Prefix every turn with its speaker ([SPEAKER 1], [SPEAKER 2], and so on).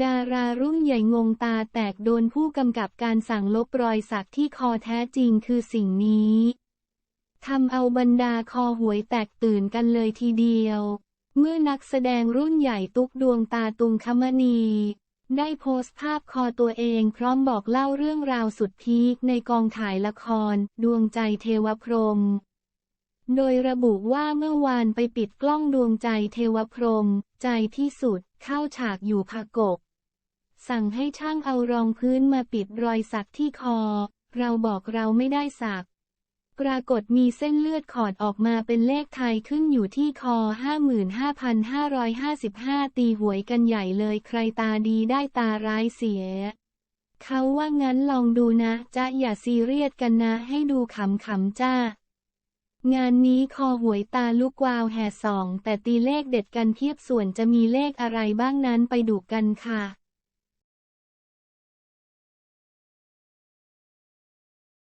[SPEAKER 1] ดารารุ่นใหญ่งงตาแตกโดนผู้กำกับการสั่งลบรอยสักที่คอแท้จริงคือสิ่งนี้ทำเอาบรรดาคอหวยแตกตื่นกันเลยทีเดียว เมื่อนักแสดงรุ่นใหญ่ตุกดวงตาตุงคมณี ได้โพสต์ภาพคอตัวเองพร้อมบอกเล่าเรื่องราวสุดพีคในกองถ่ายละคร ดวงใจเทวพรม โดยระบุว่าเมื่อวานไปปิดกล้องดวงใจเทวพรหมใจที่สุดเข้าฉากอยู่ผากก สั่งให้ช่างเอารองพื้นมาปิดรอยสักที่คอ เราบอกเราไม่ได้สัก ปรากฏมีเส้นเลือดขอดออกมาเป็นเลขไทยขึ้นอยู่ที่คอ 55,555 ตีหวยกันใหญ่เลยใครตาดีได้ตาร้ายเสียเขาว่างั้นลองดูนะจ๊ะอย่าซีเรียสกันนะให้ดูขำๆจ้า งานนี้คอหวยตาลูกวาวแห่สอง แต่ตีเลขเด็ดกันเทียบส่วนจะมีเลขอะไรบ้างนั้นไปดูกันค่ะ